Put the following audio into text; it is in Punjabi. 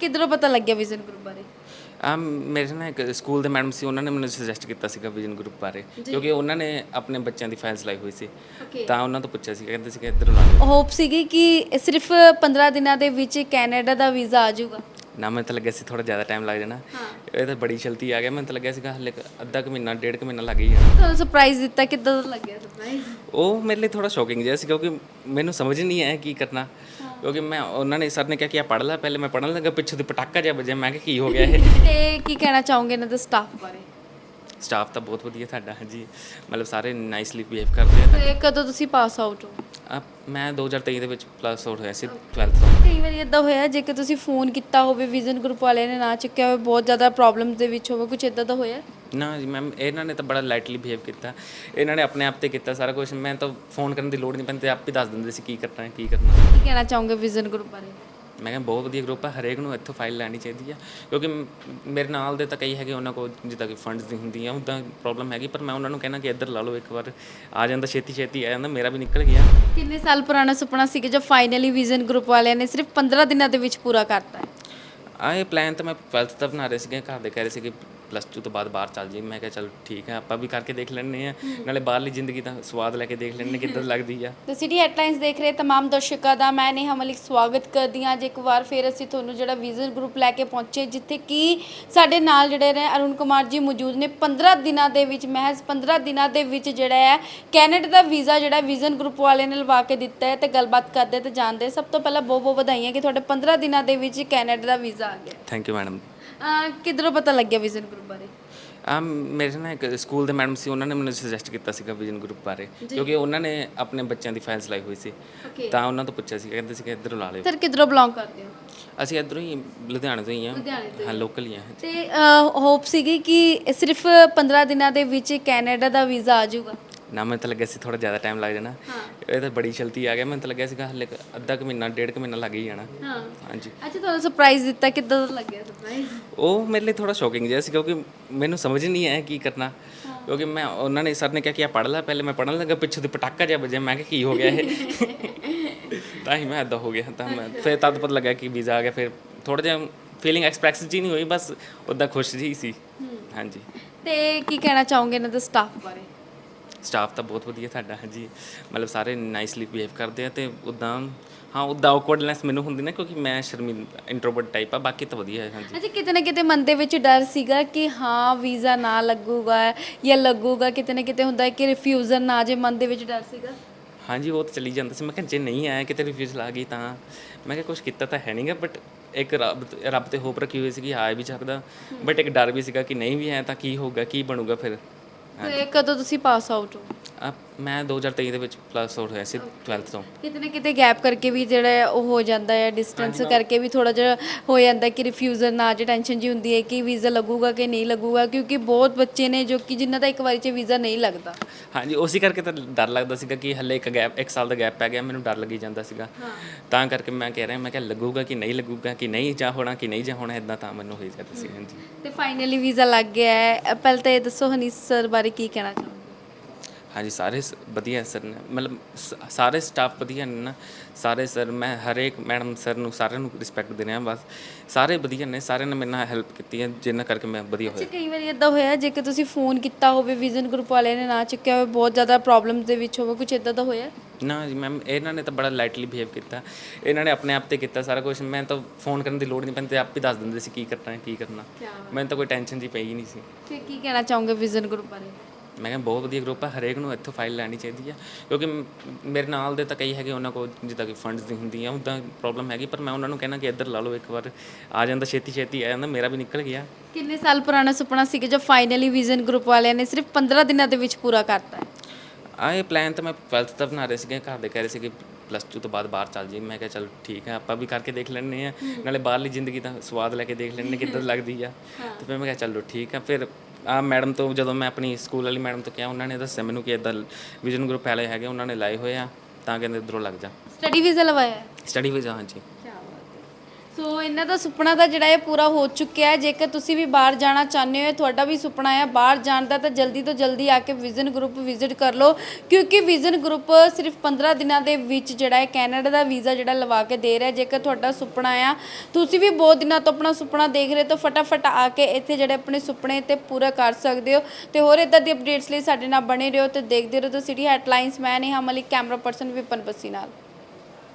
ਕਿੱਧਰੋਂ ਪਤਾ ਲੱਗਿਆ ਵਿਜ਼ਨ ਗਰੁੱਪ ਬਾਰੇ? ਆ ਮੇਰੇ ਨਾਲ ਇੱਕ ਸਕੂਲ ਦੇ ਮੈਡਮ ਸੀ ਉਹਨਾਂ ਨੇ ਮੈਨੂੰ ਸੁਜੈਸਟ ਕੀਤਾ ਸੀਗਾ ਵਿਜ਼ਨ ਗਰੁੱਪ ਬਾਰੇ ਕਿਉਂਕਿ ਉਹਨਾਂ ਨੇ ਆਪਣੇ ਬੱਚਿਆਂ ਦੀ ਫਾਈਲਸ ਲਾਈ ਹੋਈ ਸੀ। ਤਾਂ ਉਹਨਾਂ ਤੋਂ ਪੁੱਛਿਆ ਸੀ ਕਹਿੰਦੇ ਸੀ ਕਿ ਇੱਧਰ ਲਾ ਲਓ ਹੋਪ ਸੀਗੀ ਕਿ ਸਿਰਫ 15 ਦਿਨਾਂ ਦੇ ਵਿੱਚ ਕੈਨੇਡਾ ਦਾ ਵੀਜ਼ਾ ਆ ਜਾਊਗਾ। ਨਾ ਮੈਨੂੰ ਤਾਂ ਲੱਗਿਆ ਸੀ ਥੋੜਾ ਜ਼ਿਆਦਾ ਟਾਈਮ ਲੱਗ ਜਾਣਾ। ਇਹ ਤਾਂ ਬੜੀ ਛਲਤੀ ਆ ਗਿਆ ਮੈਨੂੰ ਤਾਂ ਲੱਗਿਆ ਸੀਗਾ ਹਲੇ ਅੱਧਾ ਕੁ ਮਹੀਨਾ ਡੇਢ ਕੁ ਮਹੀਨਾ ਲੱਗ ਹੀ ਜਾਣਾ। ਤੁਹਾਨੂੰ ਸਰਪ੍ਰਾਈਜ਼ ਦਿੱਤਾ ਕਿੱਦਾਂ ਦਾ ਲੱਗਿਆ ਸਰਪ੍ਰਾਈਜ਼ ਉਹ ਮੇਰੇ ਲਈ ਥੋੜਾ ਸ਼ੌਕਿੰਗ ਜਿਹਾ ਸੀ ਕਿਉਂਕਿ ਮੈਨੂੰ ਸਮਝ ਨਹੀਂ ਆਇਆ ਕੀ ਕਰਨਾ। ਕਿਉਂਕਿ ਮੈਂ ਉਹਨਾਂ ਨੇ ਸਰ ਨੇ ਕਿਹਾ ਕਿ ਆ ਪੜ੍ਹ ਲੈ ਪਹਿਲੇ ਮੈਂ ਪੜ੍ਹਨ ਲੱਗਾ ਪਿੱਛੋਂ ਦੀ ਪਟਾਕਾ ਜਿਹਾ ਵੱਜਿਆ ਮੈਂ ਕਿਹਾ ਕੀ ਹੋ ਗਿਆ ਇਹ? ਤੇ ਕੀ ਕਹਿਣਾ ਚਾਹੋਗੇ ਇਹਨਾਂ ਦੇ ਸਟਾਫ ਬਾਰੇ? ਸਟਾਫ ਤਾਂ ਬਹੁਤ ਵਧੀਆ ਸਾਡਾ ਹਾਂਜੀ। ਮਤਲਬ ਸਾਰੇ ਨਾਈਸਲੀ ਬਿਹੇਵ ਕਰਦੇ ਆ। ਤੇ ਕਦੋਂ ਤੁਸੀਂ ਪਾਸ ਆਊਟ ਹੋ? ਮੈਂ 2023 ਦੇ ਵਿੱਚ ਪਲੱਸ ਆਊਟ ਹੋਇਆ ਸੀ 12th ਤੋਂ। ਕਈ ਵਾਰੀ ਇਦਾਂ ਹੋਇਆ ਜੇ ਕਿ ਤੁਸੀਂ ਫੋਨ ਕੀਤਾ ਹੋਵੇ ਵਿਜ਼ਨ ਗਰੁੱਪ ਵਾਲਿਆਂ ਨੇ ਨਾ ਚੱਕਿਆ ਹੋਵੇ ਬਹੁਤ ਜ਼ਿਆਦਾ ਪ੍ਰੋਬਲਮਸ ਦੇ ਵਿੱਚ ਹੋਵੇ ਕੁਝ ਇਦਾਂ ਦਾ ਹੋਇਆ? ਨਾ ਜੀ ਮੈਮ ਇਹਨਾਂ ਨੇ ਤਾਂ ਬੜਾ ਲਾਈਟਲੀ ਬਿਹੇਵ ਕੀਤਾ। ਇਹਨਾਂ ਨੇ ਆਪਣੇ ਆਪ ਤੇ ਕੀਤਾ ਸਾਰਾ ਕੁਝ ਮੈਂ ਤਾਂ ਫੋਨ ਕਰਨ ਦੀ ਲੋੜ ਨਹੀਂ ਪੈਂਦੀ ਤੇ ਆਪ ਹੀ ਦੱਸ ਦਿੰਦੇ ਸੀ ਕੀ ਕਰਨਾ ਹੈ ਕੀ ਕਰਨਾ ਕੀ ਕਹਿਣਾ ਚਾਹੋਗੇ ਵਿਜ਼ਨ ਗਰੁੱਪ ਬਾਰੇ? ਮੈਂ ਕਿਹਾ ਬਹੁਤ ਵਧੀਆ ਗਰੁੱਪ ਹੈ ਹਰੇਕ ਨੂੰ ਇੱਥੋਂ ਫਾਈਲ ਲੈਣੀ ਚਾਹੀਦੀ ਆ। ਕਿਉਂਕਿ ਮ- ਮੇਰੇ ਨਾਲ ਦੇ ਤਾਂ ਕਈ ਹੈਗੇ ਉਹਨਾਂ ਕੋਲ ਜਿੱਦਾਂ ਕਿ ਫੰਡਸ ਦੀ ਹੁੰਦੀ ਆ ਉੱਦਾਂ ਪ੍ਰੋਬਲਮ ਹੈਗੀ ਪਰ ਮੈਂ ਉਹਨਾਂ ਨੂੰ ਕਹਿਣਾ ਕਿ ਇੱਧਰ ਲਾ ਲਓ ਇੱਕ ਵਾਰ। ਆ ਜਾਂਦਾ ਛੇਤੀ ਛੇਤੀ ਆ ਜਾਂਦਾ ਮੇਰਾ ਵੀ ਨਿਕਲ ਗਿਆ। ਕਿੰਨੇ ਸਾਲ ਪੁਰਾਣਾ ਸੁਪਨਾ ਸੀ ਕਿ ਜੋ ਫਾਈਨਲੀ ਵਿਜ਼ਨ ਗਰੁੱਪ ਵਾਲਿਆਂ ਨੇ ਸਿਰਫ 15 ਦਿਨਾਂ ਦੇ ਵਿੱਚ ਪੂਰਾ ਕਰਤਾ ਹੈ? ਆ ਇਹ ਪਲਾਨ ਤਾਂ ਮੈਂ 12th ਤੱਕ ਬਣਾ ਰਹੇ ਸੀਗੇ ਘਰ ਦੇ ਕਹਿ ਰਹੇ ਸੀ ਕਿ ਪਲੱਸ 2 ਤੋਂ ਬਾਅਦ ਬਾਹਰ ਚੱਲ ਜੀ ਮੈਂ ਕਿਹਾ ਚਲ ਠੀਕ ਹੈ ਆਪਾਂ ਵੀ ਕਰਕੇ ਦੇਖ ਲੈਣੇ ਆ ਨਾਲੇ ਬਾਹਰਲੀ ਜ਼ਿੰਦਗੀ ਦਾ ਸਵਾਦ ਲੈ ਕੇ ਦੇਖ ਲੈਣੇ ਕਿੱਦਾਂ ਲੱਗਦੀ ਆ ਤੇ ਸਿਟੀ ਹੈਡਲਾਈਨਸ ਦੇਖ ਰਹੇ तमाम ਦਰਸ਼ਕਾਂ ਦਾ ਮੈਂ ਨੇਹਾ ਮਲਿਕ ਸਵਾਗਤ ਕਰਦੀ ਹਾਂ ਅੱਜ ਇੱਕ ਵਾਰ ਫਿਰ ਅਸੀਂ ਤੁਹਾਨੂੰ ਜਿਹੜਾ ਵਿਜ਼ਨ ਗਰੁੱਪ ਲੈ ਕੇ ਪਹੁੰਚੇ ਜਿੱਥੇ ਕਿ ਸਾਡੇ ਨਾਲ ਜਿਹੜੇ ਨੇ ਅਰੁਣ ਕੁਮਾਰ ਜੀ ਮੌਜੂਦ ਨੇ 15 ਦਿਨਾਂ ਦੇ ਵਿੱਚ ਮਹਿਜ਼ 15 ਦਿਨਾਂ ਦੇ ਵਿੱਚ ਜਿਹੜਾ ਹੈ ਕੈਨੇਡਾ ਦਾ ਵੀਜ਼ਾ ਜਿਹੜਾ ਵਿਜ਼ਨ ਗਰੁੱਪ ਵਾਲਿਆਂ ਨੇ ਲਵਾ ਕੇ ਦਿੱਤਾ ਹੈ ਤੇ ਗੱਲਬਾਤ ਕਰਦੇ ਤੇ ਜਾਣਦੇ ਹਾਂ। ਸਭ ਤੋਂ ਪਹਿਲਾਂ ਬਹੁਤ ਬਹੁਤ ਵਧਾਈਆਂ ਕਿ ਤੁਹਾਡੇ 15 ਦਿਨਾਂ ਦੇ ਵਿੱਚ ਕੈਨੇਡਾ ਦਾ ਵੀਜ਼ਾ ਆ ਗਿਆ ਥੈਂਕ ਯੂ ਮੈਡਮ ਅਹ ਕਿੱਧਰੋਂ ਪਤਾ ਲੱਗਿਆ ਵਿਜ਼ਨ ਗਰੁੱਪ ਬਾਰੇ? ਆ ਮੇਰੇ ਨਾਲ ਇੱਕ ਸਕੂਲ ਦੇ ਮੈਡਮ ਸੀ ਉਹਨਾਂ ਨੇ ਮੈਨੂੰ ਸੁਜੈਸਟ ਕੀਤਾ ਸੀਗਾ ਵਿਜ਼ਨ ਗਰੁੱਪ ਬਾਰੇ ਕਿਉਂਕਿ ਉਹਨਾਂ ਨੇ ਆਪਣੇ ਬੱਚਿਆਂ ਦੀ ਫਾਈਲਸ ਲਾਈ ਹੋਈ ਸੀ। ਤਾਂ ਉਹਨਾਂ ਤੋਂ ਪੁੱਛਿਆ ਸੀ ਕਹਿੰਦੇ ਸੀ ਕਿ ਇੱਧਰ ਲਾ ਲਿਓ। ਸਰ ਕਿੱਧਰੋਂ ਬਿਲੋਂਗ ਕਰਦੇ ਹੋ? ਅਸੀਂ ਇੱਧਰੋਂ ਹੀ ਲੁਧਿਆਣੇ ਤੋਂ ਹੀ ਆ ਲੁਧਿਆਣੇ ਤੋਂ ਹਾਂ। ਲੋਕਲ ਹੀ ਆ ਤੇ ਹੋਪ ਸੀਗੀ ਕਿ ਸਿਰਫ 15 ਦਿਨਾਂ ਦੇ ਵਿੱਚ ਕੈਨੇਡਾ ਦਾ ਵੀਜ਼ਾ ਆ ਜਾਊਗਾ। ਨਾ ਮੈਨੂੰ ਤਾਂ ਲੱਗਿਆ ਸੀ ਥੋੜਾ ਜ਼ਿਆਦਾ ਟਾਈਮ ਲੱਗ ਜਾਣਾ। ਹਾਂ। ਇਹ ਤਾਂ ਬੜੀ ਛਲਤੀ ਆ ਗਿਆ ਮੈਨੂੰ ਤਾਂ ਲੱਗਿਆ ਸੀਗਾ ਹਲੇ ਅੱਧਾ ਕੁ ਮਹੀਨਾ ਡੇਢ ਕੁ ਮਹੀਨਾ ਲੱਗ ਹੀ ਜਾਣਾ। ਹਾਂ। ਹਾਂਜੀ। ਅੱਛਾ ਤੁਹਾਨੂੰ ਸਰਪ੍ਰਾਈਜ਼ ਦਿੱਤਾ ਕਿੱਦਾਂ ਦਾ ਲੱਗਿਆ ਸਰਪ੍ਰਾਈਜ਼ ਉਹ ਮੇਰੇ ਲਈ ਥੋੜਾ ਸ਼ੌਕਿੰਗ ਜਿਹਾ ਸੀ ਕਿਉਂਕਿ ਮੈਨੂੰ ਸਮਝ ਨਹੀਂ ਆਇਆ ਕੀ ਕਰਨਾ। ਕਿਉਂਕਿ ਮੈਂ ਉਹਨਾਂ ਨੇ ਸਰ ਨੇ ਕਿਹਾ ਕਿ ਆ ਪੜ੍ਹ ਲੈ ਪਹਿਲੇ ਮੈਂ ਪੜ੍ਹਨ ਲੱਗਾ ਪਿੱਛੋਂ ਦੀ ਪਟਾਕਾ ਜਿਹਾ ਵੱਜਿਆ ਮੈਂ ਕਿਹਾ ਕੀ ਹੋ ਗਿਆ ਇਹ? ਤਾਂ ਹੀ ਮੈਂ ਇਦਾਂ ਹੋ ਗਿਆ ਤਾਂ ਮੈਂ ਫਿਰ ਤਦ ਪਤਾ ਲੱਗਾ ਕਿ ਵੀਜ਼ਾ ਆ ਗਿਆ ਫਿਰ ਥੋੜਾ ਜਿਹਾ ਫੀਲਿੰਗ ਐਕਸਪ੍ਰੈਸ ਜੀ ਨਹੀਂ ਹੋਈ ਬਸ ਉਦਾਂ ਖੁਸ਼ ਜੀ ਸੀ। ਹਾਂਜੀ। ਤੇ ਕੀ ਕਹਿਣਾ ਚਾਹੋਗੇ ਇਹਨਾਂ ਦੇ ਸਟਾਫ ਬਾਰੇ? ਸਟਾਫ ਤਾਂ ਬਹੁਤ ਵਧੀਆ ਸਾਡਾ ਹਾਂਜੀ। ਮਤਲਬ ਸਾਰੇ ਨਾਈਸਲੀ ਬਿਹੇਵ ਕਰਦੇ ਆ ਤੇ ਉਦਾਂ ਹਾਂ ਉਦਾਂ awkwardness ਮੈਨੂੰ ਹੁੰਦੀ ਨਾ ਕਿਉਂਕਿ ਮੈਂ ਸ਼ਰਮਿੰਦਾ ਇੰਟਰੋਵਰਟ ਟਾਈਪ ਆ ਬਾਕੀ ਤਾਂ ਵਧੀਆ ਹੈ ਹਾਂਜੀ। ਅੱਛਾ ਕਿਤੇ ਨਾ ਕਿਤੇ ਮਨ ਦੇ ਵਿੱਚ ਡਰ ਸੀਗਾ ਕਿ ਹਾਂ ਵੀਜ਼ਾ ਨਾ ਲੱਗੂਗਾ ਜਾਂ ਲੱਗੂਗਾ ਕਿਤੇ ਨਾ ਕਿਤੇ ਹੁੰਦਾ ਹੈ ਕਿ ਰਿਫਿਊਜ਼ਲ ਨਾ ਜੇ ਮਨ ਦੇ ਵਿੱਚ ਡਰ ਸੀਗਾ? ਹਾਂਜੀ ਉਹ ਤਾਂ ਚੱਲੀ ਜਾਂਦਾ ਸੀ। ਮੈਂ ਕਿਹਾ ਜੇ ਨਹੀਂ ਆਇਆ ਕਿਤੇ ਰਿਫਿਊਜ਼ਲ ਆ ਗਈ ਤਾਂ। ਮੈਂ ਕਿਹਾ ਕੁਝ ਕੀਤਾ ਤਾਂ ਹੈ ਨਹੀਂਗਾ ਬਟ ਇੱਕ ਰੱਬ ਰੱਬ ਤੇ ਹੋਪ ਰੱਖੀ ਹੋਈ ਸੀ ਕਿ ਆ ਵੀ ਸਕਦਾ। ਬਟ ਇੱਕ ਡਰ ਵੀ ਸੀਗਾ ਕਿ ਨਹੀਂ ਵੀ ਆਇਆ ਤਾਂ ਕੀ ਹੋਊਗਾ ਕੀ ਬਣੂਗਾ ਫਿਰ? ਤੇ ਕਦੋਂ ਤੁਸੀਂ ਪਾਸ ਆਊਟ ਹੋ? ਆ ਮੈਂ 2023 ਦੇ ਵਿੱਚ ਪਲੱਸ ਆਊਟ ਹੋਇਆ ਸੀ 12th ਤੋਂ। ਕਿਤੇ ਨਾ ਕਿਤੇ ਗੈਪ ਕਰਕੇ ਵੀ ਜਿਹੜਾ ਹੈ ਉਹ ਹੋ ਜਾਂਦਾ ਹੈ ਡਿਸਟੈਂਸ ਕਰਕੇ ਵੀ ਥੋੜਾ ਜਿਹਾ ਹੋ ਜਾਂਦਾ ਕਿ ਰਿਫਿਊਜ਼ਲ ਨਾ ਜੇ ਟੈਨਸ਼ਨ ਜੀ ਹੁੰਦੀ ਹੈ ਕਿ ਵੀਜ਼ਾ ਲੱਗੂਗਾ ਕਿ ਨਹੀਂ ਲੱਗੂਗਾ ਕਿਉਂਕਿ ਬਹੁਤ ਬੱਚੇ ਨੇ ਜੋ ਕਿ ਜਿਨ੍ਹਾਂ ਦਾ ਇੱਕ ਵਾਰੀ 'ਚ ਵੀਜ਼ਾ ਨਹੀਂ ਲੱਗਦਾ। ਹਾਂਜੀ ਉਸੇ ਕਰਕੇ ਤਾਂ ਡਰ ਲੱਗਦਾ ਸੀਗਾ ਕਿ ਹੱਲੇ ਇੱਕ ਗੈਪ ਇੱਕ ਸਾਲ ਦਾ ਗੈਪ ਪੈ ਗਿਆ ਮੈਨੂੰ ਡਰ ਲੱਗੀ ਜਾਂਦਾ ਸੀਗਾ। ਤਾਂ ਕਰਕੇ ਮੈਂ ਕਹਿ ਰਿਹਾ ਮੈਂ ਕਿਹਾ ਲੱਗੂਗਾ ਕਿ ਨਹੀਂ ਲੱਗੂਗਾ ਕਿ ਨਹੀਂ ਜਾ ਹੋਣਾ ਕਿ ਨਹੀਂ ਜਾ ਹੋਣਾ ਇਦਾਂ ਤਾਂ ਮੈਨੂੰ ਹੋਈ ਜਾਂਦਾ ਸੀ ਹਾਂਜੀ। ਤੇ ਫਾਈਨਲੀ ਵੀਜ਼ਾ ਲੱਗ ਗਿਆ ਹੈ। ਪਹਿਲਾਂ ਤਾਂ ਇਹ ਦੱਸੋ ਹਨੀਸ ਸਰ ਬਾਰੇ ਕੀ ਕਹਿਣਾ ਚਾਹੋਗੇ? ਹਾਂਜੀ ਸਾਰੇ ਸ- ਵਧੀਆ ਸਰ ਨੇ। ਮਤਲਬ ਸ- ਸਾਰੇ ਸਟਾਫ ਵਧੀਆ ਨੇ ਨਾ। ਸਾਰੇ ਸਰ ਮੈਂ ਹਰੇਕ ਮੈਡਮ ਸਰ ਨੂੰ ਸਾਰਿਆਂ ਨੂੰ ਰਿਸਪੈਕਟ ਦੇ ਰਿਹਾ ਬਸ। ਸਾਰੇ ਵਧੀਆ ਨੇ ਸਾਰਿਆਂ ਨੇ ਮੇਰੇ ਨਾਲ ਹੈਲਪ ਕੀਤੀ ਹੈ ਜਿੰਨਾ ਕਰਕੇ ਮੈਂ ਵਧੀਆ ਅੱਛਾ ਹੋਇਆ। ਕਈ ਵਾਰੀ ਇਦਾਂ ਹੋਇਆ ਜੇ ਕਿ ਤੁਸੀਂ ਫੋਨ ਕੀਤਾ ਹੋਵੇ ਵਿਜ਼ਨ ਗਰੁੱਪ ਵਾਲਿਆਂ ਨੇ ਨਾ ਚੱਕਿਆ ਹੋਵੇ ਬਹੁਤ ਜ਼ਿਆਦਾ ਪ੍ਰੋਬਲਮਸ ਦੇ ਵਿੱਚ ਹੋਵੇ ਕੁਝ ਇਦਾਂ ਦਾ ਹੋਇਆ? ਨਾ ਜੀ ਮੈਮ ਇਹਨਾਂ ਨੇ ਤਾਂ ਬੜਾ ਲਾਈਟਲੀ ਬਿਹੇਵ ਕੀਤਾ। ਇਹਨਾਂ ਨੇ ਆਪਣੇ ਆਪ ਤੇ ਕੀਤਾ ਸਾਰਾ ਕੁਝ ਮੈਂ ਤਾਂ ਫੋਨ ਕਰਨ ਦੀ ਲੋੜ ਨਹੀਂ ਪੈਂਦੀ ਆਪ ਹੀ ਦੱਸ ਦਿੰਦੇ ਸੀ ਕੀ ਕਰਨਾ ਹੈ ਕੀ ਕਰਨਾ। ਮੈਨੂੰ ਤਾਂ ਕੋਈ ਟੈਨਸ਼ਨ ਜੀ ਪਈ ਹੀ ਨਹੀਂ ਸੀ। ਤੇ ਕੀ ਕਹਿਣਾ ਚਾਹੋਗੇ ਵਿਜ਼ਨ ਗਰੁੱਪ ਬਾਰੇ? ਮੈਂ ਕਿਹਾ ਬਹੁਤ ਵਧੀਆ ਗਰੁੱਪ ਹੈ ਹਰੇਕ ਨੂੰ ਇੱਥੋਂ ਫਾਈਲ ਲੈਣੀ ਚਾਹੀਦੀ ਆ। ਕਿਉਂਕਿ ਮੇਰੇ ਨਾਲ ਦੇ ਤਾਂ ਕਈ ਹੈਗੇ ਉਹਨਾਂ ਕੋਲ ਜਿੱਦਾਂ ਕਿ ਫੰਡਸ ਦੀ ਹੁੰਦੀ ਆ ਉੱਦਾਂ ਪ੍ਰੋਬਲਮ ਹੈਗੀ ਪਰ ਮੈਂ ਉਹਨਾਂ ਨੂੰ ਕਹਿਣਾ ਕਿ ਇੱਧਰ ਲਾ ਲਓ ਇੱਕ ਵਾਰ। ਆ ਜਾਂਦਾ ਛੇਤੀ ਛੇਤੀ ਆ ਜਾਂਦਾ ਮੇਰਾ ਵੀ ਨਿਕਲ ਗਿਆ। ਕਿੰਨੇ ਸਾਲ ਪੁਰਾਣਾ ਸੁਪਨਾ ਸੀ ਕਿ ਜੋ ਫਾਈਨਲੀ ਵਿਜ਼ਨ ਗਰੁੱਪ ਵਾਲਿਆਂ ਨੇ ਸਿਰਫ 15 ਦਿਨਾਂ ਦੇ ਵਿੱਚ ਪੂਰਾ ਕਰਤਾ ਆ ਇਹ ਪਲਾਨ ਤਾਂ ਮੈਂ 12th ਤੱਕ ਬਣਾ ਰਹੇ ਸੀਗੇ ਘਰ ਦੇ ਕਹਿ ਰਹੇ ਸੀ ਕਿ ਪਲੱਸ 2 ਤੋਂ ਬਾਅਦ ਬਾਹਰ ਚੱਲ ਜੀ ਮੈਂ ਕਿਹਾ ਚਲ ਠੀਕ ਹੈ ਆਪਾਂ ਵੀ ਕਰਕੇ ਦੇਖ ਲੈਣੇ ਆ। ਨਾਲੇ ਬਾਹਰਲੀ ਜ਼ਿੰਦਗੀ ਦਾ ਸਵਾਦ ਲੈ ਕੇ ਦੇਖ ਲੈਣੇ ਕਿੱਦਾਂ ਲੱਗਦੀ ਆ। ਤੇ ਫਿਰ ਮੈਂ ਕਿਹਾ ਚਲੋ ਠੀਕ ਆ ਫਿਰ ਆ ਮੈਡਮ ਤੋਂ ਜਦੋਂ ਮੈਂ ਆਪਣੀ ਸਕੂਲ ਵਾਲੀ ਮੈਡਮ ਤੋਂ ਕਿਹਾ ਉਹਨਾਂ ਨੇ ਦੱਸਿਆ ਮੈਨੂੰ ਕਿ ਇਦਾਂ ਵਿਜ਼ਨ ਗਰੁੱਪ ਵਾਲੇ ਹੈਗੇ ਉਹਨਾਂ ਨੇ ਲਾਏ ਹੋਏ ਆ ਤਾਂ ਕਹਿੰਦੇ ਇਧਰੋਂ ਲੱਗ ਜਾ। ਸਟੱਡੀ ਵੀਜ਼ਾ ਲਵਾਇਆ ਹੈ? ਸਟੱਡੀ ਵੀਜ਼ਾ ਹਾਂਜੀ। ਸੋ ਇਹਨਾਂ ਦਾ ਸੁਪਨਾ ਤਾਂ ਜਿਹੜਾ ਇਹ ਪੂਰਾ ਹੋ ਚੁੱਕਿਆ ਹੈ। ਜੇਕਰ ਤੁਸੀਂ ਵੀ ਬਾਹਰ ਜਾਣਾ ਚਾਹੁੰਦੇ ਹੋ ਤੁਹਾਡਾ ਵੀ ਸੁਪਨਾ ਹੈ। ਬਾਹਰ ਜਾਣ ਦਾ ਤਾਂ ਜਲਦੀ ਤੋਂ ਜਲਦੀ ਆ ਕੇ ਵਿਜ਼ਨ ਗਰੁੱਪ ਵਿਜ਼ਿਟ ਕਰ ਲਓ। ਕਿਉਂਕਿ ਵਿਜ਼ਨ ਗਰੁੱਪ ਸਿਰਫ 15 ਦਿਨਾਂ ਦੇ ਵਿੱਚ ਜਿਹੜਾ ਹੈ ਕੈਨੇਡਾ ਦਾ ਵੀਜ਼ਾ ਜਿਹੜਾ ਲਵਾ ਕੇ ਦੇ ਰਿਹਾ ਜੇਕਰ ਤੁਹਾਡਾ ਸੁਪਨਾ ਆ, ਤੁਸੀਂ ਵੀ ਬਹੁਤ ਦਿਨਾਂ ਤੋਂ ਆਪਣਾ ਸੁਪਨਾ ਦੇਖ ਰਹੇ ਹੋ, ਤਾਂ ਫਟਾਫਟ ਆ ਕੇ ਇੱਥੇ ਜਿਹੜੇ ਆਪਣੇ ਸੁਪਨੇ ਤੇ ਪੂਰਾ ਕਰ ਸਕਦੇ ਹੋ। ਤੇ ਹੋਰ ਇਦਾਂ ਦੀ ਅਪਡੇਟਸ ਲਈ ਸਾਡੇ ਨਾਲ ਬਣੇ ਰਹੋ ਤੇ ਦੇਖਦੇ ਰਹੋ। ਤਾਂ ਸਿਟੀ ਹੈਡਲਾਈਨਸ ਮੈਂ ਨੇਹਾ ਮਲਿਕ ਕੈਮਰਾ ਪਰਸਨ ਵਿਪਨ ਬੱਸੀ ਨਾਲ।